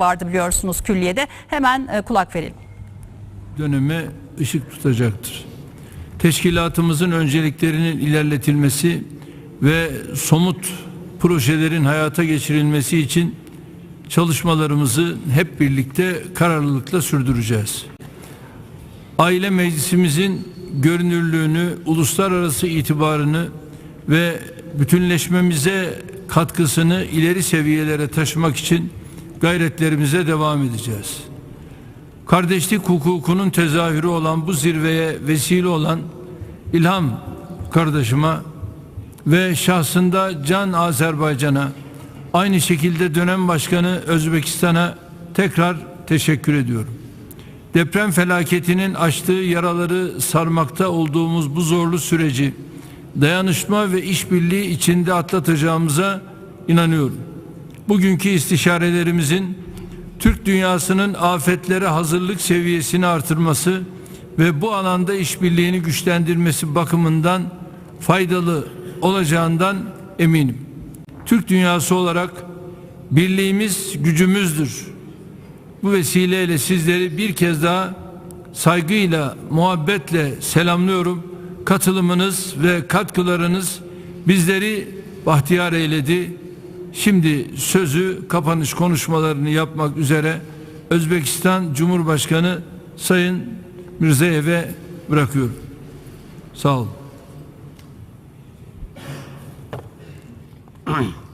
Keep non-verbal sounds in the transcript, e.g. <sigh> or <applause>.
vardı biliyorsunuz külliyede. Hemen e, kulak verelim. döneme ışık tutacaktır. Teşkilatımızın önceliklerinin ilerletilmesi ve somut projelerin hayata geçirilmesi için çalışmalarımızı hep birlikte kararlılıkla sürdüreceğiz. Aile meclisimizin görünürlüğünü, uluslararası itibarını ve bütünleşmemize katkısını ileri seviyelere taşımak için gayretlerimize devam edeceğiz. Kardeşlik hukukunun tezahürü olan bu zirveye vesile olan İlham kardeşime ve şahsında Can Azerbaycan'a aynı şekilde dönem başkanı Özbekistan'a tekrar teşekkür ediyorum. Deprem felaketinin açtığı yaraları sarmakta olduğumuz bu zorlu süreci dayanışma ve işbirliği içinde atlatacağımıza inanıyorum. Bugünkü istişarelerimizin Türk dünyasının afetlere hazırlık seviyesini artırması ve bu alanda işbirliğini güçlendirmesi bakımından faydalı olacağından eminim. Türk dünyası olarak birliğimiz gücümüzdür. Bu vesileyle sizleri bir kez daha saygıyla, muhabbetle selamlıyorum. Katılımınız ve katkılarınız bizleri bahtiyar eyledi. Şimdi sözü kapanış konuşmalarını yapmak üzere Özbekistan Cumhurbaşkanı Sayın Mirzeyev'e bırakıyorum. Sağ olun. <clears throat>